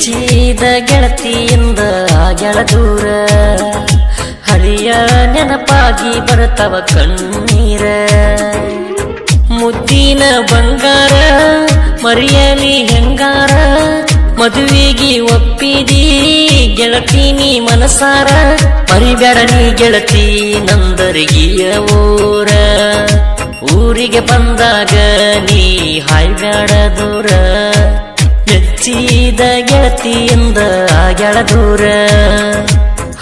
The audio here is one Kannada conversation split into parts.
ಮೆಚ್ಚಿದ ಗೆಳತಿಯಿಂದ ಗೆಳ ದೂರ ಹಳಿಯ ನೆನಪಾಗಿ ಬರ್ತವ ಕಣ್ಣೀರ. ಮುದ್ದಿನ ಬಂಗಾರ, ಮರಿಯಲಿ ಹೆಂಗಾರ, ಮದುವೆಗೆ ಒಪ್ಪಿದಿ ಗೆಳತಿ ನೀ ಮನಸಾರ. ಮರಿಬೇಡ ನೀ ಗೆಳತಿ ನಂದರಿಗಿಯ ಊರ ಊರಿಗೆ ಬಂದಾಗ ನೀ ಹಾಯ್ಬೇಡ ದೂರ. ಮೆಚ್ಚಿದ ಗೆಳತಿಯಿಂದ ಗೆಳ ದೂರ.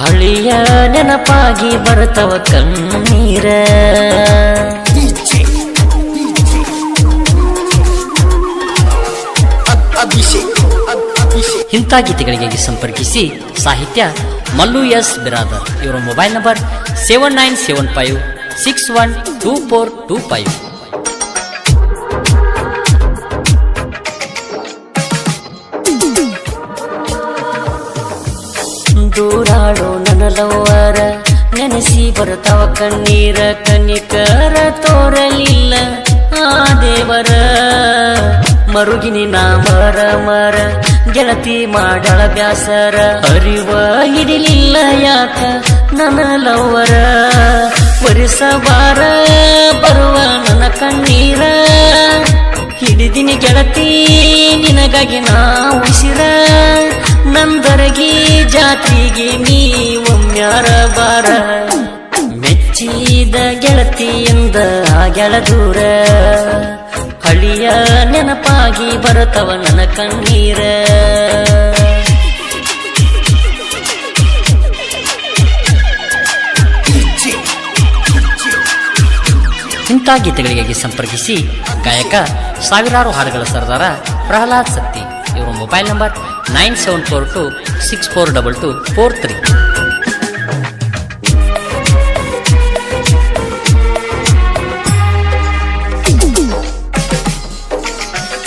ಹಳಿಯ ನೆನಪಾಗಿ ಬರ್ತವ ಕಣ್ಣೀರ. ಇಂಥ ಗೀತೆಗಳಿಗೆ ಸಂಪರ್ಕಿಸಿ ಸಾಹಿತ್ಯ ಮಲ್ಲು ಎಸ್ ಬಿರಾದರ್. ಇವರ mobile number seven nine seven five six one two four two five ದೂರಾಡೋ ಲವರ ನೆನೆಸಿ ಬರ್ತಾವ ಕಣ್ಣೀರ, ಕನಿಕರ ತೋರಲಿಲ್ಲ ಆ ದೇವರ. ಮರುಗಿನಿ ನಾ ಮರ ಮರ, ಗೆಳತಿ ಮಾಡಳ ಬ್ಯಾಸರ, ಅರಿವ ಹಿಡಿಲಿಲ್ಲ ಯಾಕ ನನ್ನ ಲವರ ಬಾರ, ಬರುವ ನನ್ನ ಕಣ್ಣೀರ, ಹಿಡಿದಿನಿ ಗೆಳತಿ, ನಿನಗಾಗಿ ನಾ ಉಸಿರ. ನಂದರಗಿ ಜಾತಿಗೆ ನೀ ಒಮ್ಮ್ಯಾರ ಬಾರ. ಮೆಚ್ಚಿದ ಗೆಳತಿಯಿಂದ ಗೆಳ ದೂರ ಹಳಿಯ ನೆನಪಾಗಿ ಬರುತ್ತವ ನನ್ನ ಕಣ್ಣೀರ. ಇಂಥ ಗೀತೆಗಳಿಗಾಗಿ ಸಂಪರ್ಕಿಸಿ ಗಾಯಕ ಸಾವಿರಾರು ಹಾಡುಗಳ ಸರ್ದಾರ ಪ್ರಹ್ಲಾದ್ ಸತ್ತಿ. ಇವರ mobile number nine seven four two six four double two four three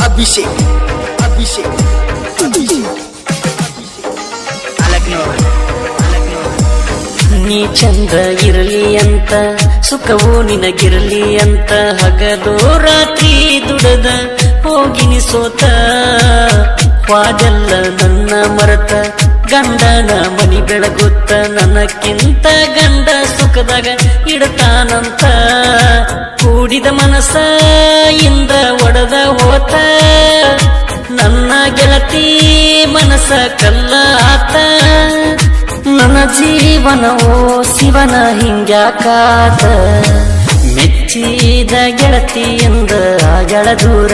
Abhishek Abhishek. ನೀ ಚಂದ ಇರಲಿ ಅಂತ ಸುಖವು ನಿನಗಿರಲಿ ಅಂತ ಹಗಲು ರಾತ್ರಿ ದುಡದ ಹೋಗಿನಿ ಸೋತ ವಾದೆಲ್ಲ ನನ್ನ ಮರೆತ ಗಂಡನ ಮನಿ ಬೆಳಗುತ್ತ ನನಕ್ಕಿಂತ ಗಂಡ ಸುಖದಾಗ ಇಡತಾನಂತ. ಕೂಡಿದ ಮನಸ ಇಂದ ಒಡದ ಹೋತ. ನನ್ನ ಗೆಳತಿ ಮನಸ ಕಲ್ಲ ಆತ. ನನ್ನ ಜೀವನವೋ ಶಿವನ ಹಿಂಗ್ಯಾಕಾತ ಮೆಚ್ಚಿದ ಗೆಳತಿಯಿಂದ ಆಗಳ ದೂರ.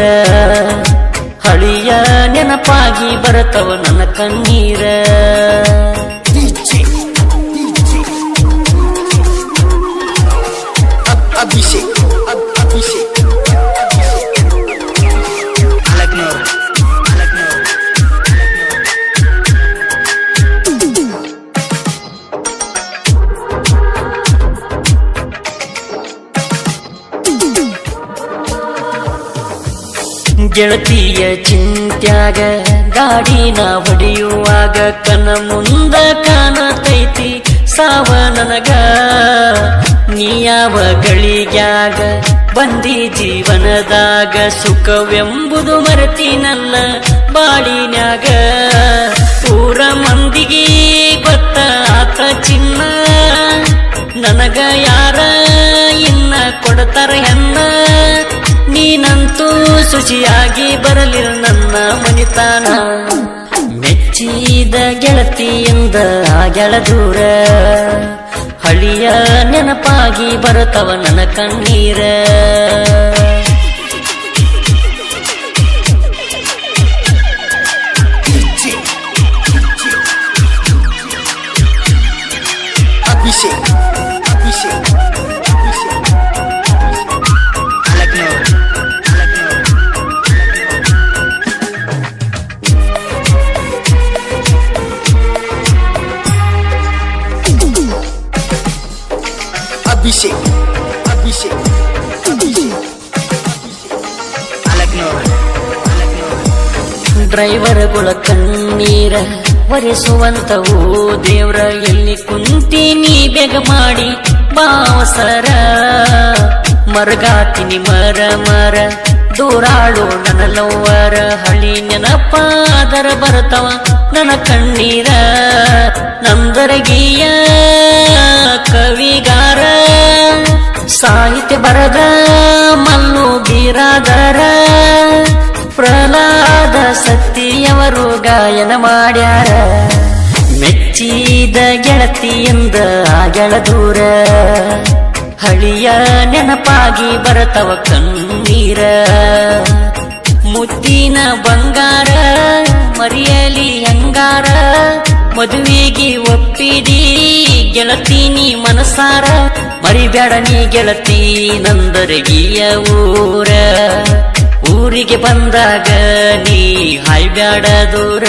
ಹಳಿಯ ನೆನಪಾಗಿ ಬರತವ ನನ್ನ ಕಣ್ಣೀರ DJ, ಗೆಳತಿಯ ಚಿಂತ್ಯಾಗ ಗಾಡಿನ ಹೊಡೆಯುವಾಗ ಕನ ಮುಂದ ಕಾಣತೈತಿ ಸಾವ ನನಗ ನೀ ಯಾವ ಗಳಿಗ್ಯಾಗ ಬಂದಿ ಜೀವನದಾಗ ಸುಖವೆಂಬುದು ಮರೆತಿನಲ್ಲ ಬಾಳಿನ್ಯಾಗ ಊರ ಮಂದಿಗೆ ಗೊತ್ತ ಆತ ಚಿನ್ನ ನನಗ ಯಾರ ಇನ್ನ ಕೊಡ್ತಾರ ಹೆಣ್ಣ ನೀನಂತೂ ಶುಚಿಯಾಗಿ ಬರಲಿಲ್ಲ ನನ್ನ ಮನಿತಾನ. ಮೆಚ್ಚಿದ ಗೆಳತಿಯಿಂದ ಗೆಳ ದೂರ ಹಳಿಯ ನೆನಪಾಗಿ ಬರುತ್ತವ ನನ್ನ ಕಣ್ಣೀರ. Abhishek, ಡ್ರೈವರ್ ಡ್ರೈವರ್ಗಳ ಕಣ್ಣೀರ ಒರೆಸುವಂತವು ದೇವ್ರ ಎಲ್ಲಿ ನೀ ಬೇಗ ಮಾಡಿ ಬಾವಸರ ಮರಗಾತಿನಿ ಮರ ಮರ ದೂರಾಳು ನನ್ನ ಲವ್ವರ ಹಳಿ ನೆನಪಾದರ ಬರ್ತವ ನನ್ನ ಕಣ್ಣೀರ. ನಂದರಗಿಯ ಕವಿಗಾರ, ಸಾಹಿತ್ಯ ಬರದ, ಮಲ್ಲು ಬೀರಾದರ, ಪ್ರಹ್ಲಾದ ಸತ್ತಿಯವರು ಗಾಯನ ಮಾಡ್ಯಾರ. ಮೆಚ್ಚಿದ ಗೆಳತಿಯಿಂದ ಗೆಳ ದೂರ. ಹಳಿಯ ನೆನಪಾಗಿ ಬರತವ ಕಣ್ಣೀರ. ಮುತ್ತಿನ ಬಂಗಾರ, ಮರಿಯಲಿ ಹಂಗಾರ ಮದುವೆಗೆ ಒಪ್ಪಿದಿ ಗೆಳತೀನಿ ಸಂಸಾರ ಮರಿಬೇಡ ನೀ ಗೆಳತಿ ನಂದರಗಿಯ ಊರ. ಊರಿಗೆ ಬಂದಾಗ ನೀ ಹಾಯ್ಬ್ಯಾಡ ದೂರ.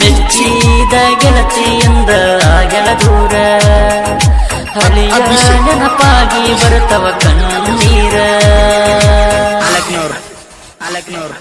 ಮೆಚ್ಚಿದ ಗೆಳತಿ ಎಂದ ಗೆಳ ದೂರ. ಹಲಿಯ ನೆನಪಾಗಿ ಬರುತ್ತವ ಕಣ್ಣೀರ ಅಲಕ್ನೋರ್ ಅಲಕ್ನೋರ್